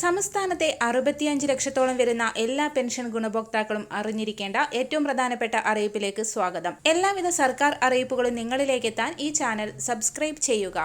സംസ്ഥാനത്തെ അറുപത്തിയഞ്ച് ലക്ഷത്തോളം വരുന്ന എല്ലാ പെൻഷൻ ഗുണഭോക്താക്കളും അറിഞ്ഞിരിക്കേണ്ട ഏറ്റവും പ്രധാനപ്പെട്ട അറിയിപ്പിലേക്ക് സ്വാഗതം. എല്ലാവിധ സർക്കാർ അറിയിപ്പുകളും നിങ്ങളിലേക്ക് എത്താൻ ഈ ചാനൽ സബ്സ്ക്രൈബ് ചെയ്യുക.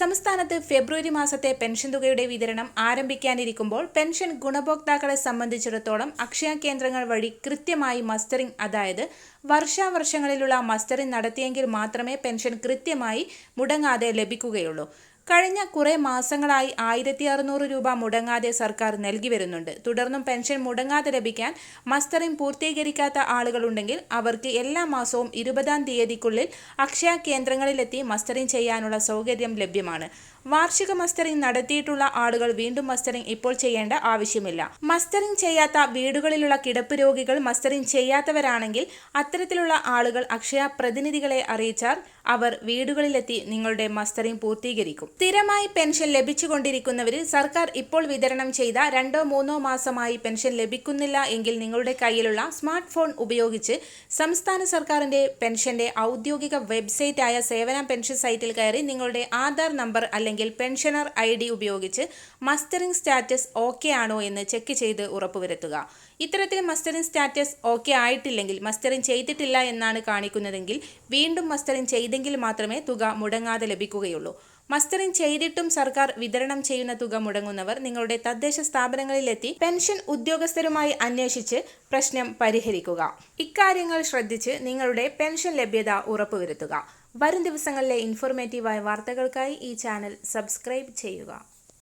സംസ്ഥാനത്ത് ഫെബ്രുവരി മാസത്തെ പെൻഷൻ തുകയുടെ വിതരണം ആരംഭിക്കാനിരിക്കുമ്പോൾ പെൻഷൻ ഗുണഭോക്താക്കളെ സംബന്ധിച്ചിടത്തോളം അക്ഷയ കേന്ദ്രങ്ങൾ വഴി കൃത്യമായി മസ്റ്ററിംഗ് അതായത് വർഷാവർഷങ്ങളിലുള്ള മസ്റ്ററിംഗ് നടത്തിയെങ്കിൽ മാത്രമേ പെൻഷൻ കൃത്യമായി മുടങ്ങാതെ ലഭിക്കുകയുള്ളൂ. കഴിഞ്ഞ കുറേ മാസങ്ങളായി ആയിരത്തി അറുന്നൂറ് രൂപ മുടങ്ങാതെ സർക്കാർ നൽകി വരുന്നുണ്ട്. തുടർന്നും പെൻഷൻ മുടങ്ങാതെ ലഭിക്കാൻ മസ്റ്ററിംഗ് പൂർത്തീകരിക്കാത്ത ആളുകളുണ്ടെങ്കിൽ അവർക്ക് എല്ലാ മാസവും ഇരുപതാം തീയതിക്കുള്ളിൽ അക്ഷയ കേന്ദ്രങ്ങളിലെത്തി മസ്റ്ററിംഗ് ചെയ്യാനുള്ള സൗകര്യം ലഭ്യമാണ്. വാർഷിക മസ്റ്ററിംഗ് നടത്തിയിട്ടുള്ള ആളുകൾ വീണ്ടും മസ്റ്ററിംഗ് ഇപ്പോൾ ചെയ്യേണ്ട ആവശ്യമില്ല. മസ്റ്ററിംഗ് ചെയ്യാത്ത വീടുകളിലുള്ള കിടപ്പ് രോഗികൾ മസ്റ്ററിംഗ് ചെയ്യാത്തവരാണെങ്കിൽ അത്തരത്തിലുള്ള ആളുകൾ അക്ഷയ പ്രതിനിധികളെ അറിയിച്ചാൽ അവർ വീടുകളിലെത്തി നിങ്ങളുടെ മസ്റ്ററിംഗ് പൂർത്തീകരിക്കും. സ്ഥിരമായി പെൻഷൻ ലഭിച്ചുകൊണ്ടിരിക്കുന്നവരിൽ സർക്കാർ ഇപ്പോൾ വിതരണം ചെയ്ത രണ്ടോ മൂന്നോ മാസമായി പെൻഷൻ ലഭിക്കുന്നില്ല എങ്കിൽ നിങ്ങളുടെ കയ്യിലുള്ള സ്മാർട്ട് ഫോൺ ഉപയോഗിച്ച് സംസ്ഥാന സർക്കാരിന്റെ പെൻഷന്റെ ഔദ്യോഗിക വെബ്സൈറ്റായ സേവന പെൻഷൻ സൈറ്റിൽ കയറി നിങ്ങളുടെ ആധാർ നമ്പർ അല്ലെങ്കിൽ പെൻഷനർ ഐ ഡി ഉപയോഗിച്ച് മസ്റ്ററിംഗ് സ്റ്റാറ്റസ് ഓക്കെ ആണോ എന്ന് ചെക്ക് ചെയ്ത് ഉറപ്പുവരുത്തുക. ഇത്തരത്തിൽ മസ്റ്ററിംഗ് സ്റ്റാറ്റസ് ഓക്കെ ആയിട്ടില്ലെങ്കിൽ മസ്റ്ററിംഗ് ചെയ്തിട്ടില്ല എന്നാണ് കാണിക്കുന്നതെങ്കിൽ വീണ്ടും മസ്റ്ററിംഗ് ചെയ്തെങ്കിൽ മാത്രമേ തുക മുടങ്ങാതെ ലഭിക്കുകയുള്ളൂ. മസ്റ്ററിംഗ് ചെയ്തിട്ടും സർക്കാർ വിതരണം ചെയ്യുന്ന തുക മുടങ്ങുന്നവർ നിങ്ങളുടെ തദ്ദേശ സ്ഥാപനങ്ങളിലെത്തി പെൻഷൻ ഉദ്യോഗസ്ഥരുമായി അന്വേഷിച്ച് പ്രശ്നം പരിഹരിക്കുക. ഇക്കാര്യങ്ങൾ ശ്രദ്ധിച്ച് നിങ്ങളുടെ പെൻഷൻ ലഭ്യത ഉറപ്പുവരുത്തുക. വരും ദിവസങ്ങളിലെ ഇൻഫോർമേറ്റീവായ വാർത്തകൾക്കായി ഈ ചാനൽ സബ്സ്ക്രൈബ് ചെയ്യുക.